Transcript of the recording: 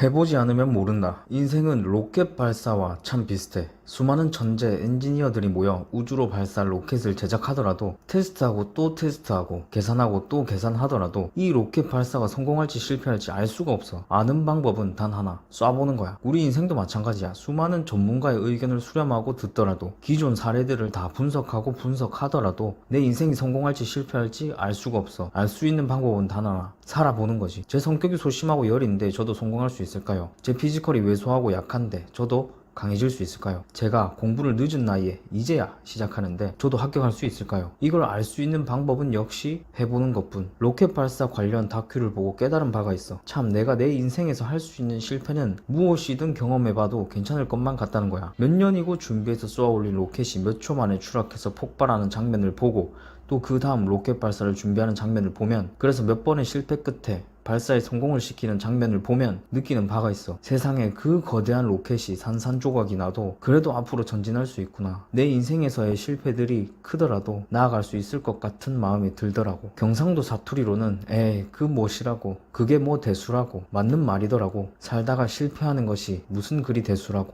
해보지 않으면 모른다. 인생은 로켓 발사와 참 비슷해. 수많은 천재 엔지니어들이 모여 우주로 발사할 로켓을 제작하더라도 테스트하고 또 테스트하고 계산하고 또 계산하더라도 이 로켓 발사가 성공할지 실패할지 알 수가 없어. 아는 방법은 단 하나. 쏴보는 거야. 우리 인생도 마찬가지야. 수많은 전문가의 의견을 수렴하고 듣더라도 기존 사례들을 다 분석하고 분석하더라도 내 인생이 성공할지 실패할지 알 수가 없어. 알 수 있는 방법은 단 하나. 살아보는 거지. 제 성격이 소심하고 여린데 저도 성공할 수 있 을까요? 제 피지컬이 왜소하고 약한데 저도 강해질 수 있을까요? 제가 공부를 늦은 나이에 이제야 시작하는데 저도 합격할 수 있을까요? 이걸 알 수 있는 방법은 역시 해보는 것뿐. 로켓 발사 관련 다큐를 보고 깨달은 바가 있어. 참 내가 내 인생에서 할 수 있는 실패는 무엇이든 경험해봐도 괜찮을 것만 같다는 거야. 몇 년이고 준비해서 쏘아 올린 로켓이 몇 초 만에 추락해서 폭발하는 장면을 보고 또 그 다음 로켓 발사를 준비하는 장면을 보면 그래서 몇 번의 실패 끝에 발사에 성공을 시키는 장면을 보면 느끼는 바가 있어. 세상에 그 거대한 로켓이 산산조각이 나도 그래도 앞으로 전진할 수 있구나. 내 인생에서의 실패들이 크더라도 나아갈 수 있을 것 같은 마음이 들더라고. 경상도 사투리로는 에이 그 무엇이라고 그게 뭐 대수라고 맞는 말이더라고. 살다가 실패하는 것이 무슨 그리 대수라고.